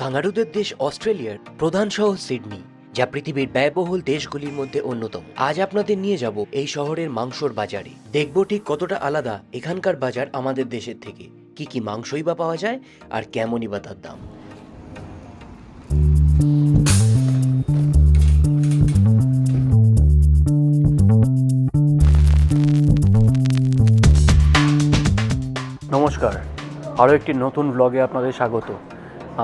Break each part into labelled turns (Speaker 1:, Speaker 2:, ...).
Speaker 1: কাঙ্গারুদের দেশ অস্ট্রেলিয়ার প্রধান শহর সিডনি, যা পৃথিবীর ব্যয়বহুল দেশগুলির মধ্যে অন্যতম। আজ আপনাদের নিয়ে যাব এই শহরের মাংসর বাজারে। দেখব ঠিক কতটা আলাদা এখানকার বাজার আমাদের দেশের থেকে। কি কি মাংসই বা পাওয়া যায় আর কেমনই বা তার দাম। নমস্কার। আরও একটি নতুন ব্লগে আপনাদের স্বাগত।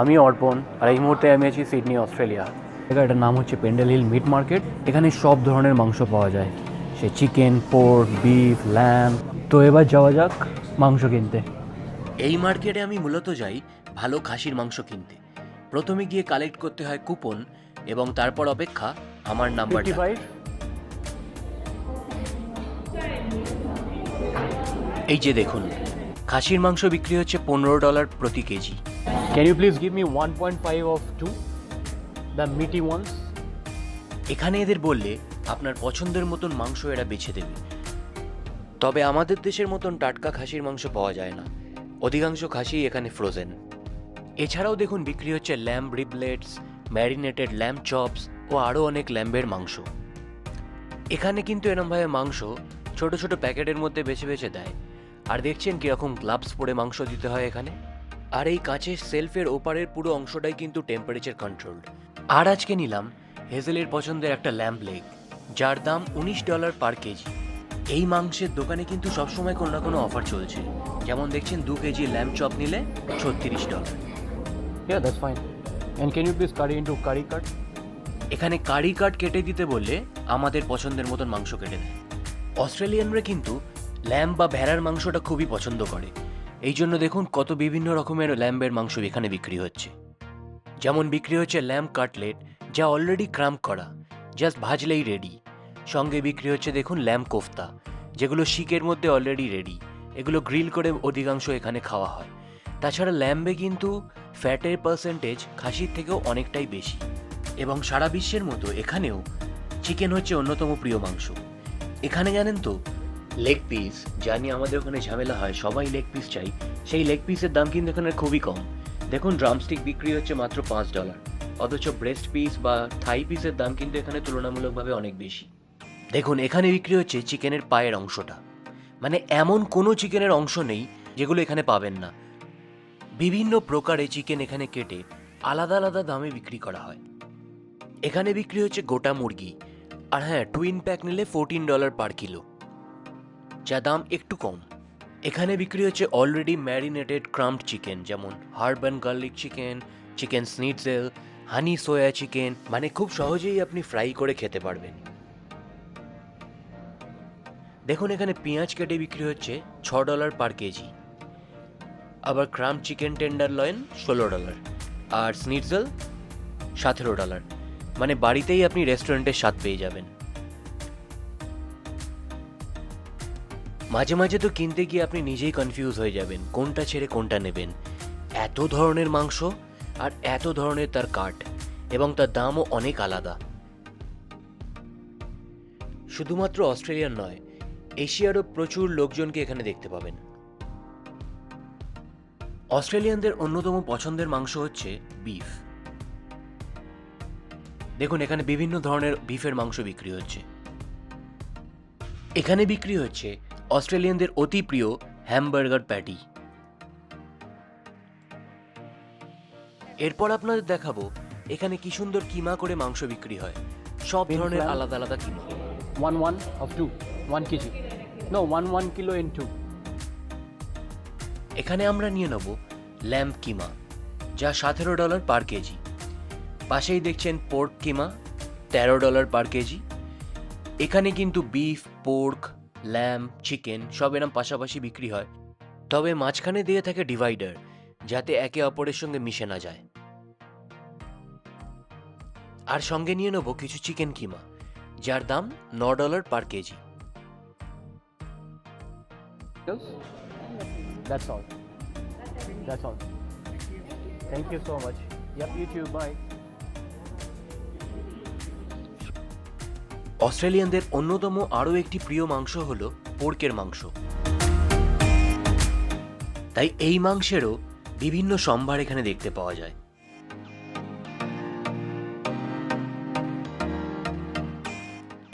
Speaker 1: আমি অর্পণ আর এই মুহূর্তে আমি আছি সিডনি অস্ট্রেলিয়া। জায়গাটার নাম হচ্ছে পেন্ডেল হিল মিট মার্কেট। এখানে সব ধরনের মাংস পাওয়া যায়। সে চিকেন পোর্ক বিফ ল্যাম। তো এবার যাওয়া যাক মাংস কিনতে। এই মার্কেটে আমি মূলত যাই ভালো খাসির মাংস কিনতে। প্রথমে গিয়ে কালেক্ট করতে হয় কুপন এবং তারপর অপেক্ষা আমার নাম্বারটা এই যে দেখুন খাসির মাংস বিক্রি হচ্ছে পনেরো ডলার প্রতি কেজি।
Speaker 2: Can you please give me 1.5 of 2? The meaty ones?
Speaker 1: এখানে এদের বললে আপনার পছন্দের মতন মাংস এরা বেছে দেবে। তবে আমাদের দেশের মতন টাটকা খাসির মাংস পাওয়া যায় না। অধিকাংশ খাসি এখানে ফ্রোজেন এছাড়াও দেখুন বিক্রি হচ্ছে lamb riblets marinated lamb chops ও আরও অনেক ল্যাম্বের মাংস। এখানে কিন্তু এরমভাবে মাংস ছোট ছোট প্যাকেটের মধ্যে বেছে বেছে দেয়। আর দেখছেন কীরকম গ্লাভস পরে মাংস দিতে হয় এখানে? আর এই কাঁচের সেলফের ওপারের পুরো অংশটাই কিন্তু টেম্পারেচার কন্ট্রোলড আর আজকে নিলাম হেজেলের পছন্দের একটা ল্যাম্প লেগ যার দাম উনিশ ডলার পার কেজি। এই মাংসের দোকানে কিন্তু সবসময় কোনো না কোনো অফার চলছে। যেমন দেখছেন দু কেজি ল্যাম্প চপ নিলে ছত্রিশ dollar
Speaker 2: Yeah, that's fine. And can you please cut it into curry cut?
Speaker 1: এখানে কারি কাট কেটে দিতে বললে আমাদের পছন্দের মতন মাংস কেটে দেয়। অস্ট্রেলিয়ানরা কিন্তু ল্যাম্প বা ভেড়ার মাংসটা খুবই পছন্দ করে। এই জন্য দেখুন কত বিভিন্ন রকমের ল্যাম্বের মাংস এখানে বিক্রি হচ্ছে। যেমন বিক্রি হচ্ছে ল্যাম্প কাটলেট, যা অলরেডি ক্রাম্প করা জাস্ট ভাজলেই রেডি সঙ্গে বিক্রি হচ্ছে দেখুন ল্যাম্প কোফতা, যেগুলো শিকের মধ্যে অলরেডি রেডি এগুলো গ্রিল করে অধিকাংশ এখানে খাওয়া হয়। তাছাড়া ল্যাম্বে কিন্তু ফ্যাটের পার্সেন্টেজ খাসির থেকেও অনেকটাই বেশি। এবং সারা বিশ্বের মতো এখানেও চিকেন হচ্ছে অন্যতম প্রিয় মাংস। এখানে জানেন তো লেগ পিস যা নিয়ে আমাদের ওখানে ঝামেলা হয়, সবাই লেগ পিস চাই। সেই লেগ পিসের দাম কিন্তু এখানে খুবই কম। দেখুন ড্রামস্টিক বিক্রি হচ্ছে মাত্র পাঁচ ডলার অথচ ব্রেস্ট পিস বা থাই পিসের দাম কিন্তু এখানে তুলনামূলকভাবে অনেক বেশি। দেখুন, এখানে বিক্রি হচ্ছে চিকেনের পায়ের অংশটা। মানে এমন কোনো চিকেনের অংশ নেই যেগুলো এখানে পাবেন না। বিভিন্ন প্রকারে চিকেন এখানে কেটে আলাদা আলাদা দামে বিক্রি করা হয়। এখানে বিক্রি হচ্ছে গোটা মুরগি। আর হ্যাঁ টুইন প্যাক নিলে ফোরটিন ডলার পার কিলো যা দাম একটু কম। এখানে বিক্রি হচ্ছে অলরেডি ম্যারিনেটেড ক্রাম্পড চিকেন যেমন herb and garlic chicken chicken schnitzel honey soy chicken মানে খুব সহজেই আপনি ফ্রাই করে খেতে পারবেন। দেখুন এখানে পেঁয়াজ কেটে বিক্রি হচ্ছে ছ ডলার পার কেজি। আবার ক্রাম চিকেন টেন্ডার লয়েন ষোলো ডলার আর স্নিটজেল সতেরো ডলার মানে বাড়িতেই আপনি রেস্টুরেন্টের স্বাদ পেয়ে যাবেন। মাঝে মাঝে তো কিনতে গিয়ে আপনি নিজেই কনফিউজ হয়ে যাবেন, কোনটা ছেড়ে কোনটা নেবেন। এত ধরনের মাংস আর এত ধরনের তার কাট এবং তার দামও অনেক আলাদা। শুধুমাত্র অস্ট্রেলিয়ার নয়, এশিয়ারও প্রচুর লোকজনকে এখানে দেখতে পাবেন। অস্ট্রেলিয়ানদের অন্যতম পছন্দের মাংস হচ্ছে বিফ দেখুন, এখানে বিভিন্ন ধরনের বিফের মাংস বিক্রি হচ্ছে। এখানে বিক্রি হচ্ছে অস্ট্রেলিয়ানদের অতি প্রিয় হ্যামবার্গার প্যাটি এরপর আপনাদের দেখাবো এখানে কি সুন্দর কিমা করে মাংস বিক্রি হয় সব ধরনের আলাদা আলাদা কিমা
Speaker 2: One one of 2. 1 kg. No, 1 1 kilo in 2.
Speaker 1: এখানে আমরা নিয়ে নেব ল্যাম্প কিমা যা সতেরো ডলার পার কেজি পাশেই দেখছেন পোর্ক কিমা তেরো ডলার পার কেজি এখানে কিন্তু বিফ পোর্ক ল্যাম্প চিকেন সব এরম পাশাপাশি বিক্রি হয় তবে মাঝখানে দিয়ে থাকে ডিভাইডার যাতে একে অপরের সঙ্গে মিশে না যায় আর সঙ্গে নিয়ে নেব কিছু চিকেন কিমা যার দাম ন dollar per KG?
Speaker 2: That's all. That's all. Thank you so much. Yep, you too. Bye.
Speaker 1: অস্ট্রেলিয়ানদের অন্যতম আরও একটি প্রিয় মাংস হল পোর্কের মাংস। তাই এই মাংসেরও বিভিন্ন সম্ভার এখানে দেখতে পাওয়া যায়।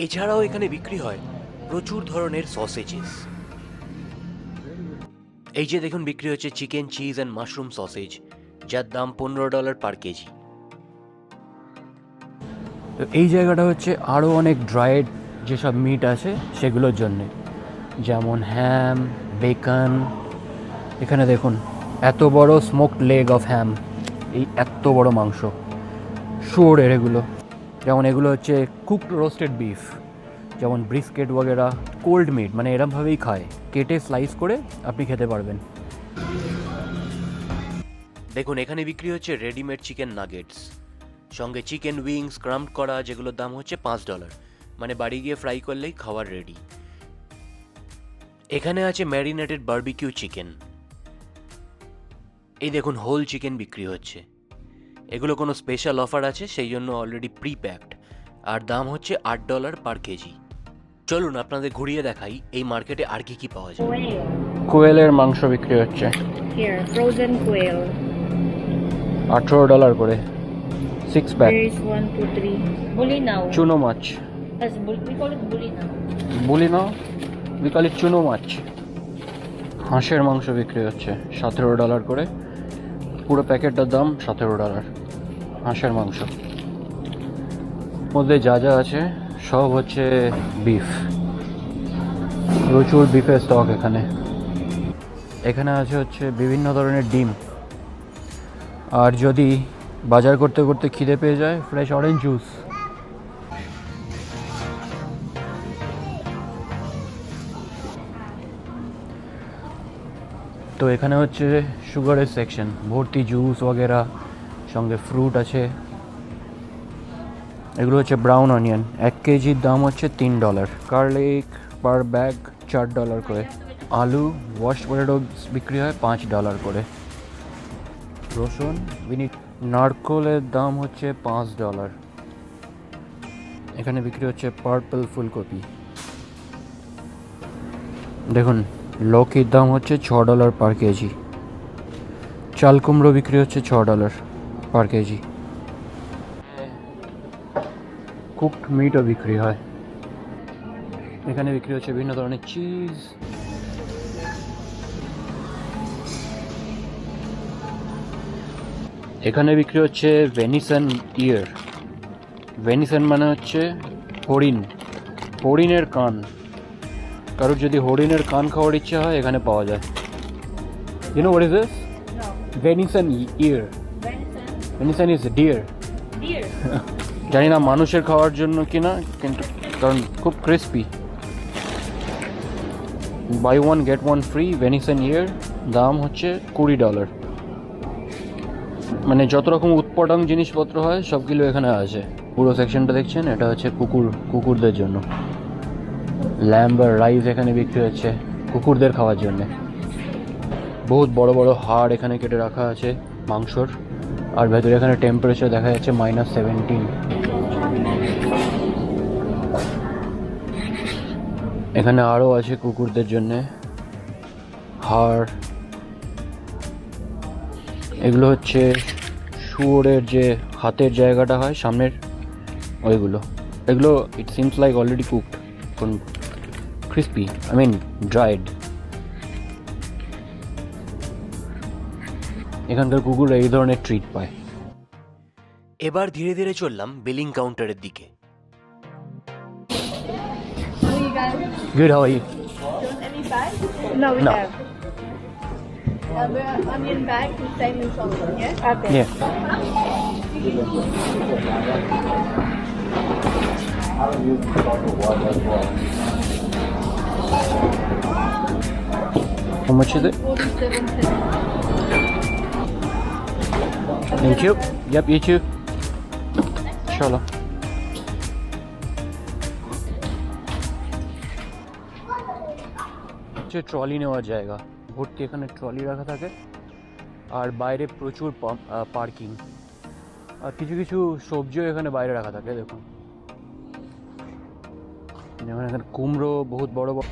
Speaker 1: এছাড়াও এখানে বিক্রি হয় প্রচুর ধরনের সসেজেস। এই যে দেখুন, বিক্রি হচ্ছে chicken, cheese and mushroom sausage যার দাম পনেরো ডলার পার কেজি। তো এই জায়গাটা হচ্ছে আরও অনেক ড্রায়েড যেসব মিট আছে সেগুলোর জন্যে। যেমন হ্যাম বেকন এখানে দেখুন, এত বড় স্মোকড লেগ অফ হ্যাম এই এত বড় মাংস। শুয়োরের এগুলো। যেমন এগুলো হচ্ছে কুকড রোস্টেড বিফ যেমন ব্রিস্কেট ওয়াগেরা কোল্ড মিট মানে এরমভাবেই খায়। কেটে স্লাইস করে আপনি খেতে পারবেন। দেখুন, এখানে বিক্রি হচ্ছে রেডিমেড চিকেন নাগেটস সঙ্গে চিকেন উইংস ক্রাম্প করা যেগুলোর দাম হচ্ছে পাঁচ ডলার মানে বাড়ি গিয়ে ফ্রাই করলেই খাওয়ার রেডি এখানে আছে ম্যারিনেটেড বার্বিকিউ চিকেন এই দেখুন হোল চিকেন বিক্রি হচ্ছে। এগুলো কোনো স্পেশাল অফার আছে সেই জন্য অলরেডি প্রি প্যাকড আর দাম হচ্ছে আট ডলার পার কেজি। চলুন আপনাদের ঘুরিয়ে দেখাই এই মার্কেটে আর কি কি পাওয়া যায়।
Speaker 2: কোয়েলের মাংস বিক্রি হচ্ছে। আঠেরো ডলার করে। Six pack
Speaker 3: There is one, two, three. Bulinaw.
Speaker 2: চুনো মাছ
Speaker 3: As bul- we call it bulinaw.
Speaker 2: বলি না বিকালে চুনো মাছ হাঁসের মাংস বিক্রি হচ্ছে সতেরো ডলার করে। পুরো প্যাকেটটার দাম সতেরো ডলার হাঁসের মাংস। মধ্যে যা যা আছে সব হচ্ছে বিফ প্রচুর বিফের স্টক এখানে। এখানে আছে হচ্ছে বিভিন্ন ধরনের ডিম। আর যদি বাজার করতে করতে খিদে পেয়ে যায় ফ্রেশ অরেঞ্জ জুস তো এখানে হচ্ছে সুগারের সেকশন ভর্তি জুস ওয়াগেরা, সঙ্গে ফ্রুট আছে। এগুলো হচ্ছে ব্রাউন অনিয়ন এক কেজির দাম হচ্ছে তিন ডলার কার্লিক পার ব্যাগ চার ডলার করে। আলু ওয়াশ পটেটো বিক্রি হয় পাঁচ ডলার করে। রসুন বিনি নারকোলের দাম হচ্ছে পাঁচ ডলার এখানে বিক্রি হচ্ছে পার্পল ফুলকপি। দেখুন, লকির দাম হচ্ছে ছ ডলার পার কেজি চাল কুমড়ো বিক্রি হচ্ছে ছ ডলার পার কেজি কুকড মিটও বিক্রি হয়। এখানে বিক্রি হচ্ছে বিভিন্ন ধরনের চিজ এখানে বিক্রি হচ্ছে ভেনিসন ইয়ার ভেনিসন মানে হচ্ছে হরিণ। হরিণের কান। কারোর যদি হরিণের কান খাওয়ার ইচ্ছা হয় এখানে পাওয়া যায়। You know what is this. Venison ear. Venison is deer. জানি না মানুষের খাওয়ার জন্য কিনা কিন্তু কারণ খুব crispy buy one get one free venison ear দাম হচ্ছে কুড়ি ডলার মানে যত রকম উৎপটাং জিনিসপত্র হয়, সবগুলো এখানে আছে। পুরো সেকশনটা দেখছেন? এটা হচ্ছে কুকুর, কুকুরদের জন্য। ল্যাম্ব আর রাইস এখানে বিক্রি হচ্ছে কুকুরদের খাওয়ার জন্যে। বহুত বড় বড় হাড় এখানে কেটে রাখা আছে, মাংসর। আর ভেতরে এখানে টেম্পারেচার দেখা যাচ্ছে মাইনাস সেভেন্টিন এখানে আরও আছে কুকুরদের জন্যে। হাড় এগুলো হচ্ছে শুয়োরের যে হাতের জায়গাটা হয় সামনের ওইগুলো এগুলো it seems like already cooked কোন ক্রিস্পি আই মিন ড্রাইড এখানকার কুকুর এই ধরনের ট্রিট পায়
Speaker 1: এবার ধীরে ধীরে চললাম বিলিং কাউন্টারের দিকে
Speaker 2: good how are you
Speaker 4: Any bag?
Speaker 3: No, we
Speaker 2: No.
Speaker 3: have.
Speaker 4: Uh, the onion bag, the same as also, yeah?
Speaker 3: Okay.
Speaker 2: Yeah. How much is it?
Speaker 4: 47 cents.
Speaker 2: Thank you. Yep, you too. চলো হচ্ছে trolley নেওয়ার জায়গা ভর্তি এখানে trolley রাখা থাকে আর বাইরে প্রচুর পার্কিং। আর কিছু কিছু সবজিও এখানে বাইরে রাখা থাকে, দেখুন। যেমন এখানে কুমড়ো, বহুত বড় বড়